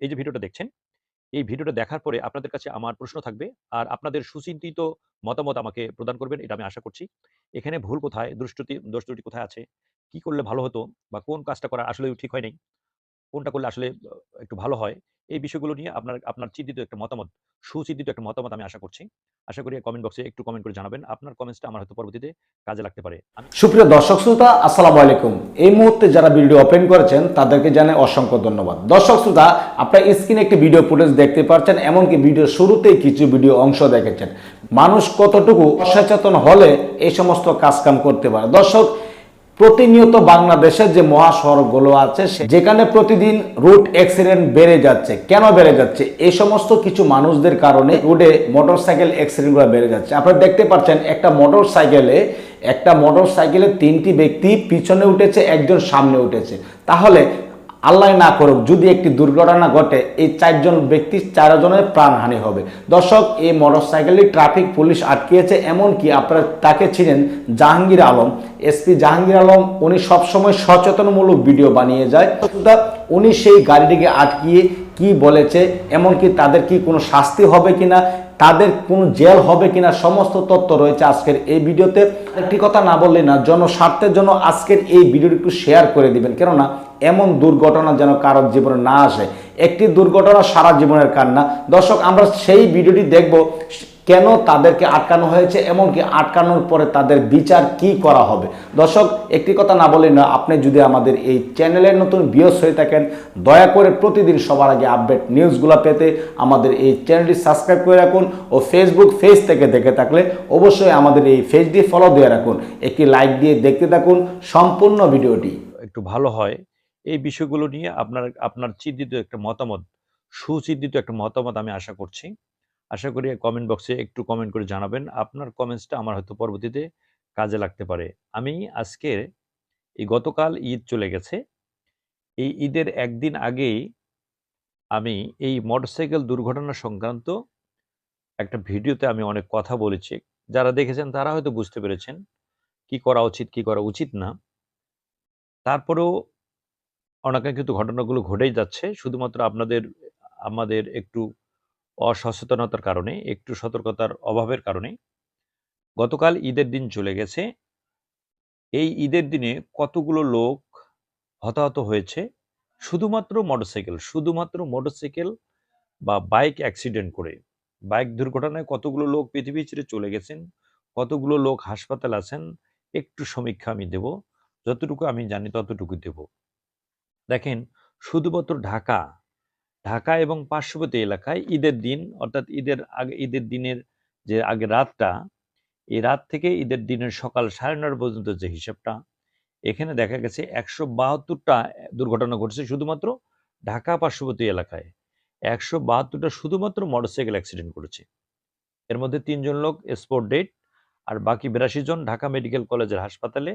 এই যে ভিডিওটা দেখছেন, এই ভিডিওটা দেখার পরে আপনাদের কাছে আমার প্রশ্ন থাকবে। আর আপনাদের সুচিন্তিত মতামত আমাকে প্রদান করবেন এটা আমি আশা করছি। এখানে ভুল কোথায়, দুষ্টুটি দুষ্টুটি কোথায় আছে, কি করলে ভালো হতো বা কোন কাজটা করা আসলে ঠিক হয় নাই, কোনটা করলে আসলে একটু ভালো হয়, এই বিষয়গুলো নিয়ে আপনার আপনার চিন্তিত একটা মতামত, সুচিন্তিত একটা মতামত আমি আশা করছি। আশা করি কমেন্ট বক্সে একটু কমেন্ট করে জানাবেন। আপনার কমেন্টসটা আমার হয়তো পরবর্তীতে কাজে লাগতে পারে। সুপ্রিয় দর্শক, শ্রোতা, আসসালামু আলাইকুম এই মুহূর্তে যারা ভিডিও ওপেন করেছেন, তাদেরকে জানাই অসংখ্য ধন্যবাদ দর্শক, শ্রোতা, আপনার স্ক্রিনে একটি ভিডিও ফুটেজ দেখতে পাচ্ছেন, এমনকি ভিডিও শুরুতেই কিছু ভিডিও অংশ দেখেছেন মানুষ কতটুকু অসচেতন হলে এই সমস্ত কাজকাম করতে পারে দর্শক প্রতিনিয়ত বাংলাদেশের যে মহাসড়কগুলো আছে যেখানে প্রতিদিন রুট অ্যাক্সিডেন্ট বেড়ে যাচ্ছে। কেন বেড়ে যাচ্ছে? এই সমস্ত কিছু মানুষদের কারণে রোডে মোটরসাইকেল অ্যাক্সিডেন্টগুলো বেড়ে যাচ্ছে। আপনারা দেখতে পাচ্ছেন, একটা মোটরসাইকেলে একটা মোটরসাইকেলে তিনটি ব্যক্তি পিছনে উঠেছে, একজন সামনে উঠেছে। তাহলে আল্লাহ না করুক, যদি একটি দুর্ঘটনা ঘটে, এই চারজন ব্যক্তি চারজনের প্রাণহানি হবে। দর্শক, এই মোটরসাইকেলটি ট্রাফিক পুলিশ আটকিয়েছে, এমনকি আপনারা তাকে ছিলেন জাহাঙ্গীর আলম। এসপি জাহাঙ্গীর আলম, উনি সবসময় সচেতনমূলক ভিডিও বানিয়ে যায়। উনি সেই গাড়িটিকে আটকিয়ে কি বলেছে, এমনকি তাদের কি কোনো শাস্তি হবে কিনা তাদের কোনো জেল হবে কিনা সমস্ত তথ্য রয়েছে আজকের এই ভিডিওতে। একটি কথা না বললে না, জনস্বার্থের জন্য আজকের এই ভিডিওটি একটু শেয়ার করে দিবেন। কেননা, এমন দুর্ঘটনা যেন কারোর জীবনে না আসে। একটি দুর্ঘটনা সারা জীবনের কান্না। দর্শক, আমরা সেই ভিডিওটি দেখব কেন তাদেরকে আটকানো হয়েছে, এমনকি আটকানোর পরে তাদের বিচার কি করা হবে। দর্শক, একটি কথা না বলে না, আপনি যদি আমাদের এই চ্যানেলের নতুন ভিউস হয়ে থাকেন, দয়া করে প্রতিদিন সবার আগে আপডেট নিউজগুলো পেতে আমাদের এই চ্যানেলটি সাবস্ক্রাইব করে রাখুন। ও ফেসবুক পেজ থেকে দেখে থাকলে অবশ্যই আমাদের এই পেজটি ফলো দিয়ে রাখুন। একটি লাইক দিয়ে দেখতে থাকুন সম্পূর্ণ ভিডিওটি। একটু ভালো হয়, এই বিষয়গুলো নিয়ে আপনার আপনার চিন্তিত একটা মতামত, সুচিন্তিত একটা মতামত আমি আশা করছি। আশা করি কমেন্ট বক্সে একটু কমেন্ট করে জানাবেন, আপনার কমেন্টসটা আমার হয়তো পরবর্তীতে কাজে লাগতে পারে। আমি আজকে এই গতকাল ঈদ চলে গেছে, এই ঈদের একদিন আগেই আমি এই মোটরসাইকেল দুর্ঘটনা সংক্রান্ত একটা ভিডিওতে আমি অনেক কথা বলেছি। যারা দেখেছেন তারা হয়তো বুঝতে পেরেছেন কি করা উচিত, কি করা উচিত না। তারপরেও অনাকাঙ্ক্ষিত ঘটনাগুলো ঘটেই যাচ্ছে। শুধুমাত্র আপনাদের, আমাদের একটু অসচেতনতার কারণে, একটু সতর্কতার অভাবের কারণে। গতকাল ঈদের দিন চলে গেছে। এই ঈদের দিনে কতগুলো লোক হতাহত হয়েছে? শুধুমাত্র মোটরসাইকেল শুধুমাত্র মোটরসাইকেল বা বাইক অ্যাক্সিডেন্ট করে বাইক দুর্ঘটনায় কতগুলো লোক পৃথিবী ছেড়ে চলে গেছেন, কতগুলো লোক হাসপাতাল আছেন, একটু সমীক্ষা আমি দেব, যতটুকু আমি জানি ততটুকু দেব। দেখেন, শুধুমাত্র ঢাকা ঢাকা এবং পার্শ্ববর্তী এলাকায় ঈদের দিন, অর্থাৎ ঈদের আগে, ঈদের দিনের যে আগে রাতটা, এই রাত থেকে ঈদের দিনের সকাল সাড়ে নটা পর্যন্ত যে হিসাবটা, এখানে দেখা গেছে একশো বাহাত্তরটা দুর্ঘটনা ঘটছে শুধুমাত্র ঢাকা পার্শ্ববর্তী এলাকায়। একশো বাহাত্তরটা শুধুমাত্র মোটরসাইকেল অ্যাক্সিডেন্ট করেছে। এর মধ্যে তিনজন লোক স্পোর্ট ডেট আর বাকি বিরাশি জন ঢাকা মেডিকেল কলেজের হাসপাতালে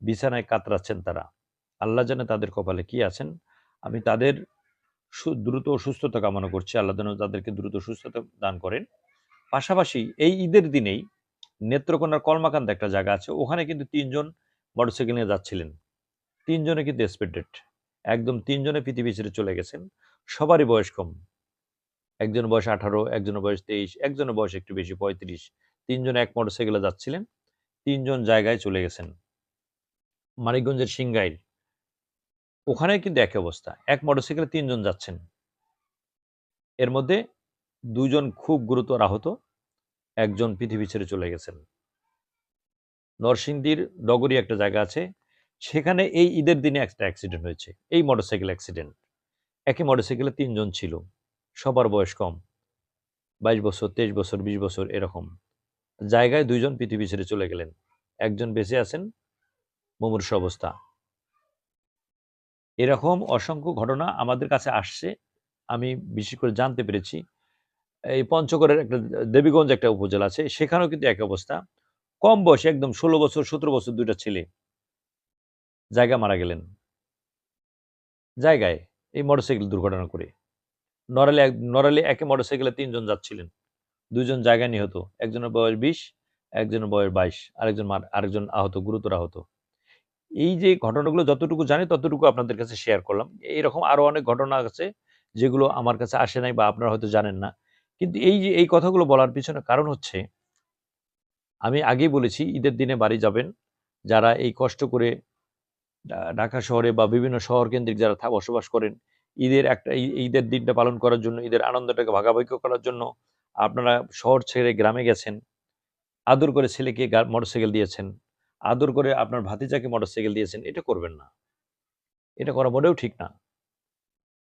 বিছানায় কাতরাচ্ছেন তারা। আল্লাহ জানে তাদের কপালে কি আছেন। আমি তাদের দ্রুত সুস্থতা কামনা করছি। আল্লাহ যেন তাদেরকে দ্রুত সুস্থতা দান করেন। পাশাপাশি এই ঈদের দিনেই নেত্রকোনার কলমাকান্ত একটা জায়গা আছে, ওখানে কিন্তু তিনজন মোটরসাইকেল নিয়ে যাচ্ছিলেন। তিনজনে কিন্তু এক্সপেক্টেড একদম তিনজনে পৃথিবী ছেড়ে চলে গেছেন। সবারই বয়স কম। একজন বয়স আঠারো, একজনের বয়স তেইশ, একজনের বয়স একটু বেশি, পঁয়ত্রিশ। তিনজন এক মোটরসাইকেলে যাচ্ছিলেন, তিনজন জায়গায় চলে গেছেন। মানিকগঞ্জের সিংগাইর ওখানে কিন্তু একই অবস্থা। এক মোটরসাইকেলে তিনজন যাচ্ছেন। এর মধ্যে দুজন খুব গুরুতর আহত, একজন পৃথিবী ছেড়ে চলে গেছেন। নরসিংদীর ডগরি একটা জায়গা আছে, সেখানে এই ঈদের দিনে একটা অ্যাক্সিডেন্ট হয়েছে, এই মোটরসাইকেল অ্যাক্সিডেন্ট একই মোটরসাইকেলে তিনজন ছিল। সবার বয়স কম। বাইশ বছর, তেইশ বছর, বিশ বছর এরকম। জায়গায় দুইজন পৃথিবী ছেড়ে চলে গেলেন। একজন বেঁচে আছেন, মুমূর্ষ অবস্থা। এরকম অসংখ্য ঘটনা আমাদের কাছে আসছে। আমি বিশেষ করে জানতে পেরেছি। এই পঞ্চগড়ের একটা দেবীগঞ্জ একটা উপজেলা আছে, সেখানেও কিন্তু এক অবস্থা। কম বয়সে একদম ষোলো বছর, সতেরো বছর দুইটা ছেলে জায়গা মারা গেলেন। জায়গায় এই মোটরসাইকেল দুর্ঘটনা করে। নড়ালে এক, নড়ালে একে মোটরসাইকেলে তিনজন যাচ্ছিলেন। দুইজন জায়গায় নিহত, একজনের বয়স বিশ, একজনের বয়স বাইশ, আরেকজন আরেকজন আহত, গুরুতর আহত। এই যে ঘটনাগুলো যতটুকু জানি, ততটুকু আপনাদের কাছে শেয়ার করলাম। এইরকম আরও অনেক ঘটনা আছে, যেগুলো আমার কাছে আসে নাই বা আপনারা হয়তো জানেন না। কিন্তু এই যে, এই কথাগুলো বলার পিছনে কারণ হচ্ছে, আমি আগেই বলেছি, ঈদের দিনে বাড়ি যাবেন। যারা এই কষ্ট করে ঢাকা শহরে বা বিভিন্ন শহর কেন্দ্রিক যারা বসবাস করেন, ঈদের একটা ঈদের দিনটা পালন করার জন্য, ঈদের আনন্দটাকে ভাগাভাগি করার জন্য আপনারা শহর ছেড়ে গ্রামে গেছেন, আদর করে ছেলেকে মোটরসাইকেল দিয়েছেন, আদর করে আপনার ভাতিজাকে মোটরসাইকেল দিয়েছেন, এটা করবেন না। এটা করা মোটেও ঠিক না।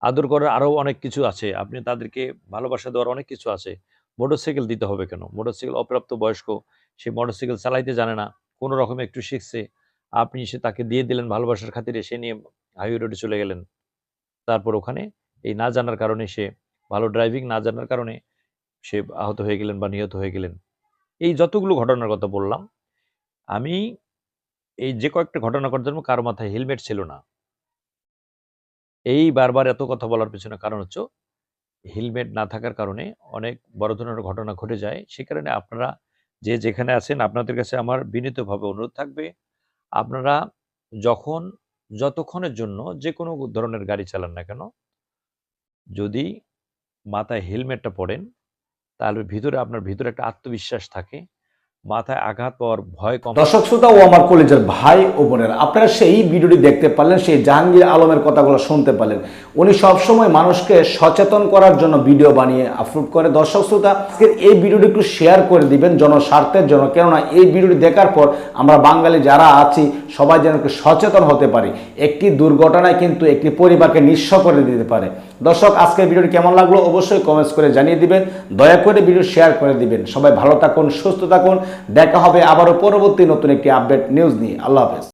আদর করার আরও অনেক কিছু আছে, আপনি তাদেরকে ভালোবাসা দেওয়ার অনেক কিছু আছে, মোটরসাইকেল দিতে হবে কেন? মোটরসাইকেল অপ্রাপ্ত বয়স্ক সে মোটরসাইকেল চালাইতে জানে না, কোনো রকমে একটু শিখছে আপনি সে তাকে দিয়ে দিলেন ভালোবাসার খাতিরে, সে নিয়ে হাইওয়ে রোডে চলে গেলেন। তারপর ওখানে এই না জানার কারণে সে, ভালো ড্রাইভিং না জানার কারণে সে আহত হয়ে গেলেন বা নিহত হয়ে গেলেন। এই যতগুলো ঘটনার কথা বললাম, আমি এই যে কয়েকটা ঘটনা করার জন্য কারও মাথায় হেলমেট ছিল না। এই বারবার এত কথা বলার পেছনে কারণ হচ্ছে হেলমেট না থাকার কারণে অনেক বড় ধরনের ঘটনা ঘটে যায়। সে কারণে আপনারা যে যেখানে আছেন, আপনাদের কাছে আমার বিনীতভাবে অনুরোধ থাকবে আপনারা যখন, যতক্ষণের জন্য যে কোনো ধরনের গাড়ি চালান না কেন, যদি মাথায় হেলমেটটা পরেন, তাহলে ভিতরে, আপনার ভিতরে একটা আত্মবিশ্বাস থাকে। মাথায় আঘাত পাওয়ার ভয় কম। দর্শক শ্রোতা ও আমার কলেজের ভাই ও বোনেরা, আপনারা সেই ভিডিওটি দেখতে পারলেন, সেই জাহাঙ্গীর আলমের কথাগুলো শুনতে পারলেন। উনি সবসময় মানুষকে সচেতন করার জন্য ভিডিও বানিয়ে আপলোড করে। দর্শক শ্রোতা, আজকের এই ভিডিওটি একটু শেয়ার করে দিবেন জনস্বার্থের জন্য। কেননা এই ভিডিওটি দেখার পর আমরা বাঙালি যারা আছি, সবাই যেন সচেতন হতে পারি। একটি দুর্ঘটনায় কিন্তু একটি পরিবারকে নিঃস্ব করে দিতে পারে। দর্শক, আজকের ভিডিওটি কেমন লাগল অবশ্যই কমেন্টস করে জানিয়ে দিবেন। দয়া করে ভিডিও শেয়ার করে দিবেন। সবাই ভালো থাকুন, সুস্থ থাকুন। দেখা হবে আবারও পরবর্তী নতুন একটি আপডেট নিউজ নিয়ে। আল্লাহ হাফেজ।